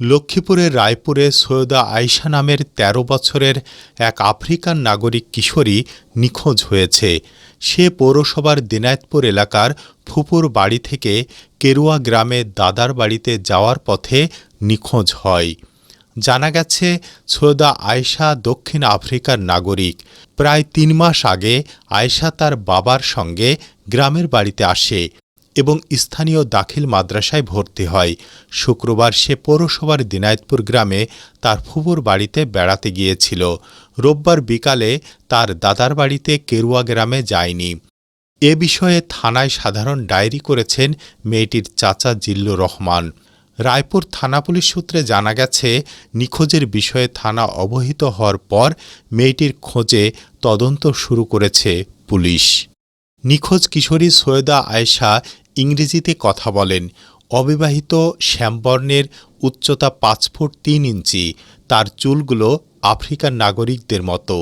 লক্ষ্মীপুরের রায়পুরে সৈয়দা আয়শা নামের ১৩ বছরের এক আফ্রিকান নাগরিক কিশোরী নিখোঁজ হয়েছে। সে পৌরসভার দিনাজপুর এলাকার ফুপুর বাড়ি থেকে কেরুয়া গ্রামে দাদার বাড়িতে যাওয়ার পথে নিখোঁজ হয়। জানা গেছে, সৈয়দা আয়শা দক্ষিণ আফ্রিকার নাগরিক। প্রায় তিন মাস আগে আয়শা তার বাবার সঙ্গে গ্রামের বাড়িতে আসে। এবং স্থানীয় দাখিল মাদ্রাসায় ভর্তি হয়। শুক্রবার সে পৌরসভার দিনাজপুর গ্রামে তার ফুপুর বাড়িতে বেড়াতে গিয়েছিল। রোববার বিকালে তার দাদার বাড়িতে কেরুয়া গ্রামে যায়নি। এ বিষয়ে থানায় সাধারণ ডায়েরি করেছেন মেয়েটির চাচা জিল্লুর রহমান। রায়পুর থানা পুলিশ সূত্রে জানা গেছে, নিখোঁজের বিষয়ে থানা অবহিত হওয়ার পর মেয়েটির খোঁজে তদন্ত শুরু করেছে পুলিশ। নিখোঁজ কিশোরী সৈয়দা আয়েশা ইংরেজিতে কথা বলেন। অবিবাহিত শ্যামবর্ণের উচ্চতা পাঁচ ফুট তিন ইঞ্চি। তার চুলগুলো আফ্রিকার নাগরিকদের মতো।